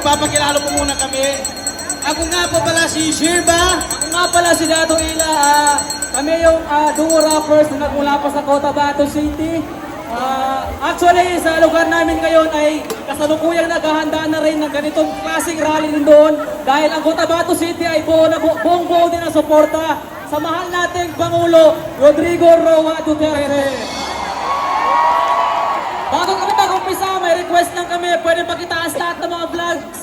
magpapakilala po muna kami. Ako nga po pala si Shirba. Ako nga pala si Dato Ila. Ah, kami yung ah, duo rappers na nagmula pa sa Cotabato City. Ah, actually, sa lugar namin ngayon ay kasalukuyang naghahanda na rin ng ganitong klaseng rally din doon dahil ang Cotabato City ay buo na bu- buong buo din ang suporta sa mahal nating Pangulo Rodrigo Roa Duterte. Bago kami request lang kami, pwede makitaas lahat ng mga vlogs.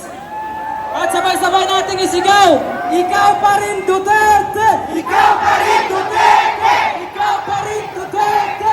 At sabay-sabay nating isigaw, Ikaw pa rin Duterte! Ikaw pa rin Duterte! Ikaw pa rin Duterte!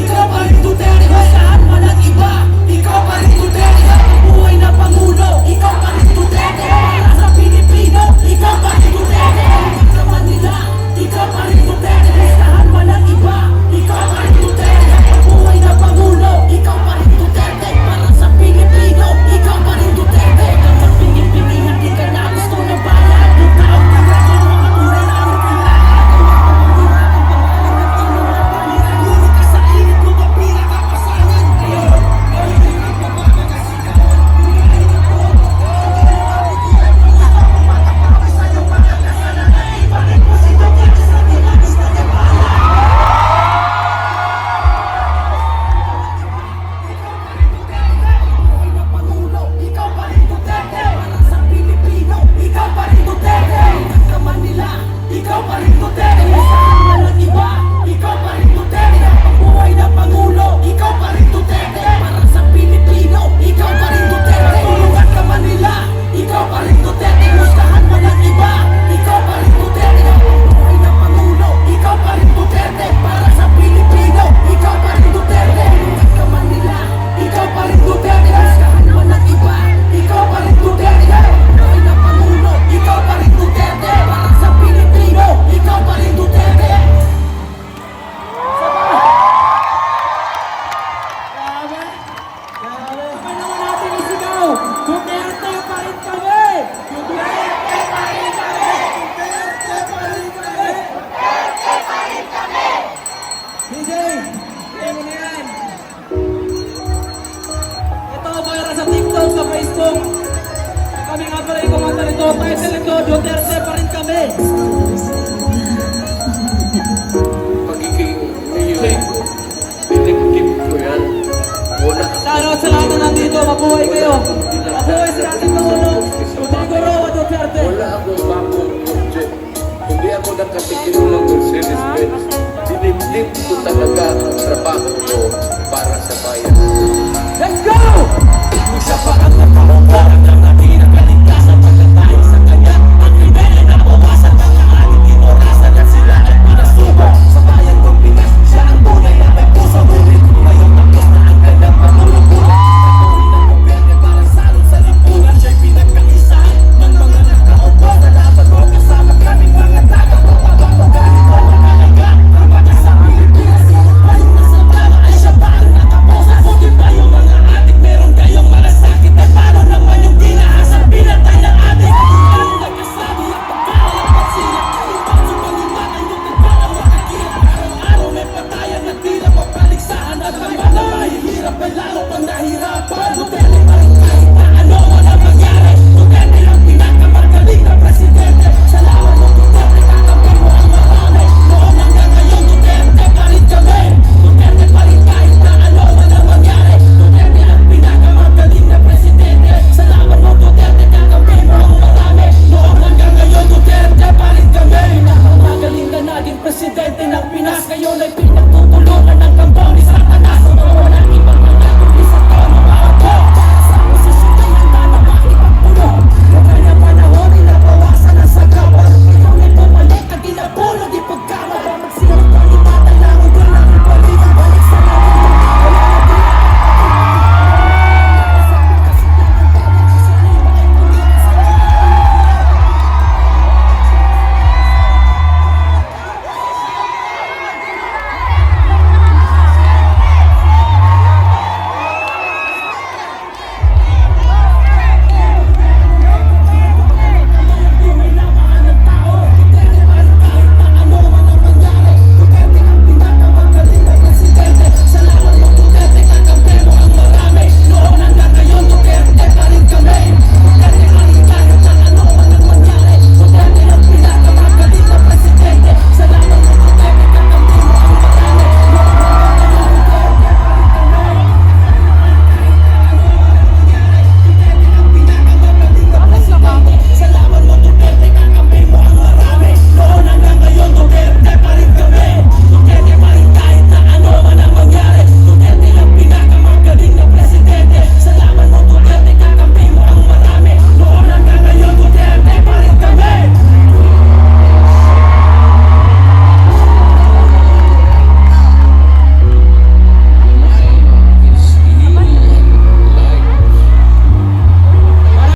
Ikaw pa rin Duterte, walaan man ang iba. Ikaw pa rin Duterte. Salubong. Kami nga pala yung kumanta nito. Title nito, Duterte pa rin kami. Pagiging mayor ko, pinagkip ko yan. Wala. Shoutout sa lahat na nandito. Mabuhay kayo. Mabuhay sa ating Pangulo. Rodrigo Roa Duterte. Wala akong bagong project. Hindi ako nakatikin ng Mercedes-Benz. Dinimlim ko talaga ang trabaho ko para sa bayan.